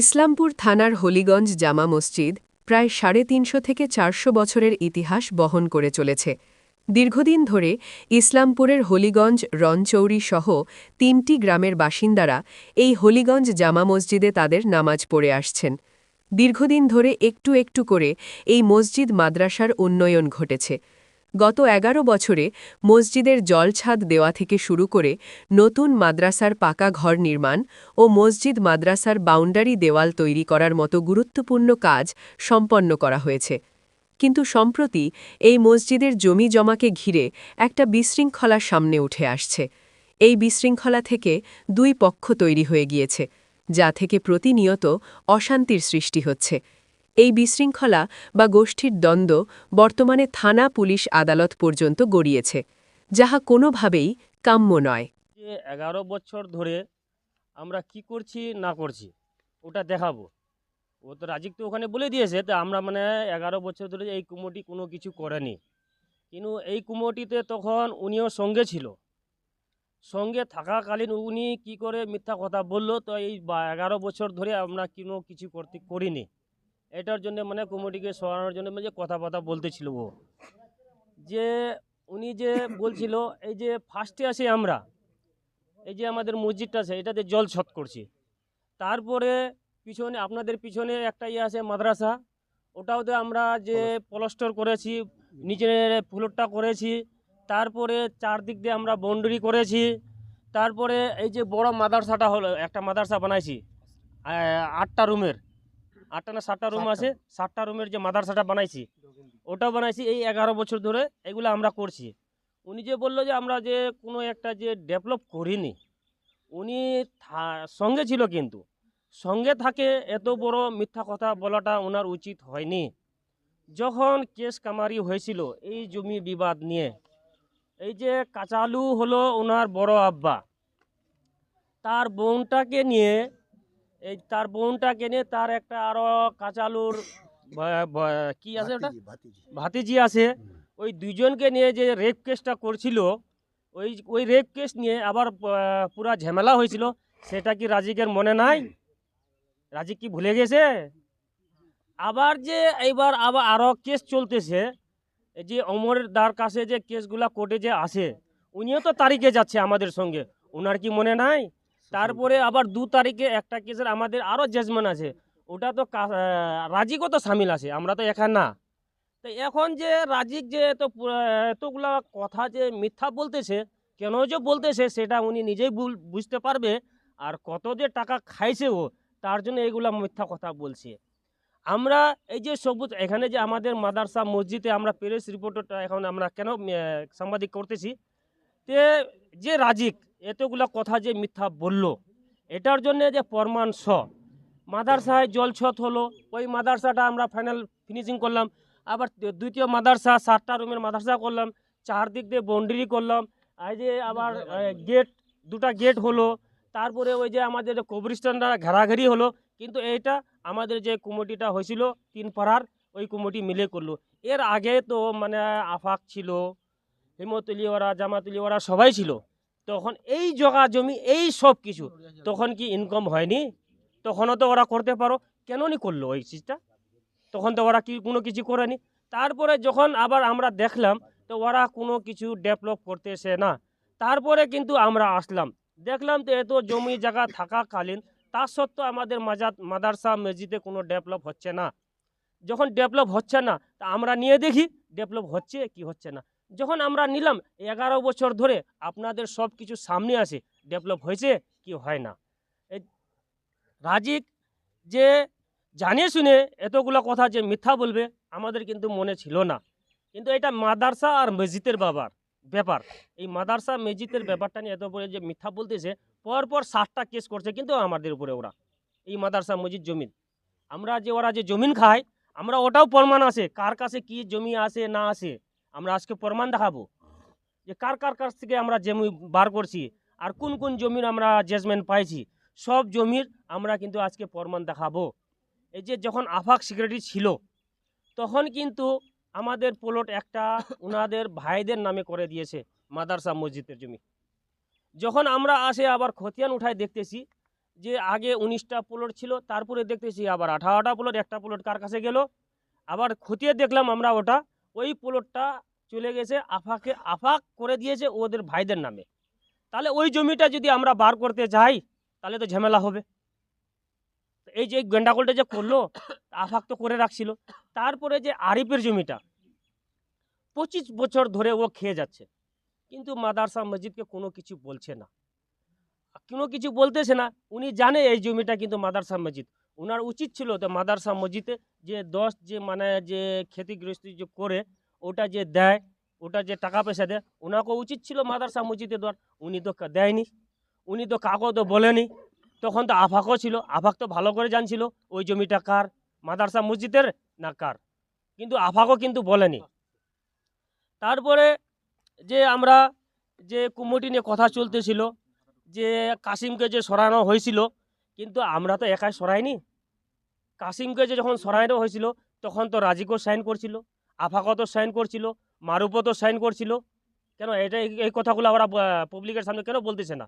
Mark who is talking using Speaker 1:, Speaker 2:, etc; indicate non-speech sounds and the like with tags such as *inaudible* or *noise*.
Speaker 1: ইসলামপুর থানার হলিগঞ্জ জামা মসজিদ প্রায় সাড়ে তিনশো থেকে চারশো বছরের ইতিহাস বহন করে চলেছে। দীর্ঘদিন ধরে ইসলামপুরের হলিগঞ্জ রনচৌরি সহ তিনটি গ্রামের বাসিন্দারা এই হলিগঞ্জ জামা মসজিদে তাদের নামাজ পড়ে আসছেন। দীর্ঘদিন ধরে একটু একটু করে এই মসজিদ মাদ্রাসার উন্নয়ন ঘটেছে। গত এগারো বছরে মসজিদের জলছাদ দেওয়া থেকে শুরু করে নতুন মাদ্রাসার পাকা ঘর নির্মাণ ও মসজিদ মাদ্রাসার বাউন্ডারি দেওয়াল তৈরি করার মতো গুরুত্বপূর্ণ কাজ সম্পন্ন করা হয়েছে। কিন্তু সম্প্রতি এই মসজিদের জমি জমাকে ঘিরে একটা বিশৃঙ্খলা সামনে উঠে আসছে। এই বিশৃঙ্খলা থেকে দুই পক্ষ তৈরি হয়ে গিয়েছে, যা থেকে প্রতিনিয়ত অশান্তির সৃষ্টি হচ্ছে। এই বিশৃঙ্খলা বা গোষ্ঠীর দ্বন্দ্ব বর্তমানে থানা পুলিশ আদালত পর্যন্ত গড়িয়েছে, যাহা কোনোভাবেই কাম্য নয়।
Speaker 2: এগারো বছর ধরে আমরা কি করছি, না করছি, ওটা দেখাবো। ও তো রাজিক তো ওখানে বলে দিয়েছে, তা আমরা মানে এগারো বছর ধরে এই কুমোটি কোনো কিছু করেনি। কিন্তু এই কুমোটিতে তখন উনিও সঙ্গে ছিল। সঙ্গে থাকাকালীন উনি কি করে মিথ্যা কথা বলল, তো এই এগারো বছর ধরে আমরা কোনো কিছু করতে করিনি। এটার জন্য মানে কুমোটিকে সরানোর জন্য মানে যে কথা কথা বলতেছিল ও। যে উনি যে বলছিল এই যে ফার্স্টে আসি আমরা এই যে আমাদের মসজিদটা আছে এটাতে জল ছট করছি। তারপরে পিছনে আপনাদের পিছনে একটা ইয়ে আছে মাদ্রাসা। ওটাওতে আমরা যে প্লাস্টার করেছি নিচের ফ্লোরটা করেছি তারপরে চারদিক দিয়ে আমরা বাউন্ডারি করেছি তারপরে এই যে বড় মাদ্রাসাটা হলো একটা মাদ্রাসা বানাইছি আটটা রুমের আটটা না সাতটা রুম আছে সাতটা রুমের যে মাদ্রাসাটা বানাইছি ওটাও বানাইছি এই এগারো বছর ধরে এগুলো আমরা করছি। উনি যে বলল যে আমরা যে কোনো একটা যে ডেভেলপ করিনি উনি সঙ্গে ছিল কিন্তু। সঙ্গে থাকে এত বড় মিথ্যা কথা বলাটা ওনার উচিত হয়নি। যখন কেস কামারি হয়েছিল এই জমি বিবাদ নিয়ে এই যে কাঁচালু হলো ওনার বড় আব্বা তার বোনটাকে নিয়ে এই তার বোনটাকে নিয়ে তার একটা আরও কাচালুর কি আছে ওটা? ভাতিজি আছে। ওই দুইজনকে নিয়ে যে রেপ কেসটা করছিল ওই ওই রেপ কেস নিয়ে আবার পুরা ঝামেলা হয়েছিল। সেটা কি রাজিকের মনে নাই? রাজিক কি ভুলে গেছে? আবার যে এইবার আবার আরও কেস চলতেছে এই যে অমরের দার কাছে যে কেসগুলা কোর্টে যে আসে উনিও তো তারিখে যাচ্ছে আমাদের সঙ্গে। ওনার কি মনে নাই? তারপরে আবার দু তারিখে একটা কেসের আমাদের আরও জাজমেন্ট আছে। ওটা তো রাজিকও তো সামিল আছে, আমরা তো এখানে না। তো এখন যে রাজিক যে এত এতগুলা কথা যে মিথ্যা বলতেছে, কেন যে বলতেছে সেটা উনি নিজেই বুঝতে পারবে আর কত যে টাকা খাইছে ও, তার জন্য এগুলা মিথ্যা কথা বলছে। আমরা এই যে সবুজ, এখানে যে আমাদের মাদারসা মসজিদে আমরা প্রেস রিপোর্টারটা এখন আমরা কেন সাংবাদিক করতেছি, তে যে রাজিক এতগুলা কথা যে মিথ্যা বলল, এটার জন্য যে প্রমাণ স। মাদ্রাসায় জলছত হলো, ওই মাদ্রাসাটা আমরা ফাইনাল ফিনিশিং করলাম। আবার দ্বিতীয় মাদ্রাসা সাতটা রুমের মাদ্রাসা করলাম, চারদিক দিয়ে বাউন্ডারি করলাম, এই যে আবার গেট দুটা গেট হলো, তারপরে ওই যে আমাদের কবরিস্তানটা ঘেরাঘেরি হলো, কিন্তু এইটা আমাদের যে কমিটিটা হয়েছিল, তিন পাড়ার, ওই কমিটি মিলে করল। এর আগে তো মানে আফাক ছিল, হিমতলিওয়ারা, জামাতলিওয়ারা সবাই ছিল। তখন এই জগা জমি, এই সব কিছু, তখন কি ইনকাম হয়নি? তখনও তো ওরা করতে পারো। কেন নি করল ওই চিজটা তখন তো ওরা কি, কোনো কিছু করেনি। তারপরে যখন আবার আমরা দেখলাম, তো ওরা কোনো কিছু ডেভেলপ করতেছে না। তারপরে কিন্তু আমরা আসলাম। দেখলাম তো এত জমি জায়গা থাকাকালীন, তা সত্ত্বেও আমাদের মাজাদ মাদারসা মসজিদে কোনো ডেভেলপ হচ্ছে না। যখন ডেভেলপ হচ্ছে না, তা আমরা নিয়ে দেখি ডেভেলপ হচ্ছে কি হচ্ছে না। যখন আমরা নিলাম, এগারো বছর ধরে আপনাদের সব কিছু সামনে আসে ডেভেলপ হয়েছে কি হয় না? রাজিক যে জানিয়ে শুনে এতগুলো কথা যে মিথ্যা বলবে, আমাদের কিন্তু মনে ছিল না। কিন্তু এটা মাদ্রাসা আর মসজিদের বাবার ব্যাপার। এই মাদ্রাসা মসজিদের ব্যাপারটা নিয়ে এত বলে যে মিথ্যা বলতেছে, পরপর ষাটটা কেস করছে কিন্তু আমাদের উপরে ওরা, এই মাদ্রাসা মসজিদ জমিন। আমরা যে ওরা যে জমিন খায়, আমরা ওটাও প্রমাণ আছে, কার কাছে কি জমি আছে, না আছে। আমরা আজকে প্রমাণ দেখাবো যে কার কার কাছ থেকে আমরা জমি বার করছি আর কোন কোন জমির আমরা জাজমেন্ট পাইছি সব জমির আমরা কিন্তু আজকে প্রমাণ দেখাবো। এই যে যখন আফাক সিকিউরিটি ছিল তখন কিন্তু আমাদের প্লট একটা *coughs* ওনাদের ভাইদের নামে করে দিয়েছে মাদারসা মসজিদের জমি। যখন আমরা আসে আবার খতিয়ান উঠায় দেখতেছি যে আগে উনিশটা প্লট ছিল তারপরে দেখতেছি আবার আঠারোটা প্লট একটা প্লট কার কাছে গেল? আবার খতিয়ে দেখলাম আমরা ওটা ওই প্লটটা চলে গেছে আফাকে, আফাক করে দিয়েছে ওদের ভাইদের নামে। তাহলে ওই জমিটা যদি আমরা বার করতে যাই, তাহলে তো ঝামেলা হবে। এই যে গন্ডাগোলটা যে করল, আফাক তো করে রাখছিল। তারপরে যে আরিফের জমিটা, পঁচিশ বছর ধরে ও খেয়ে যাচ্ছে। কিন্তু মাদারসা মসজিদকে কোনো কিছু বলছে না। কোনো কিছু বলতেছে না। উনি জানে এই জমিটা কিন্তু মাদারসা মসজিদ। ওনার উচিত ছিল তো মাদারসা মসজিদে যে দশ যে মানে যে ক্ষতিগ্রস্ত যে করে, ওটা যে দেয়, ওটা যে টাকা পয়সা দেয় ওনাকে উচিত ছিল মাদারসা মসজিদে দেওয়ার। উনি তো দেয়নি। উনি তো কাগজ তো বলেনি। তখন তো আফাকও ছিল। আফাক তো ভালো করে জানছিল ওই জমিটা কার, মাদারসা মসজিদের না কার। কিন্তু আফাকও কিন্তু বলেনি। তারপরে যে আমরা যে কুমটি নিয়ে কথা চলতেছিল, যে কাসিমকে যে সরানো হয়েছিল কিন্তু আমরা তো একাই সরাইনি। কাসিমকে যে যখন সরাইনো হয়েছিল, তখন তো রাজিকও সাইন করছিল আফাকত সাইন করছিল মারুপও তো সাইন করছিল। কেন এটা এই কথাগুলো আমরা পাবলিকের সামনে কেন বলতেছে না?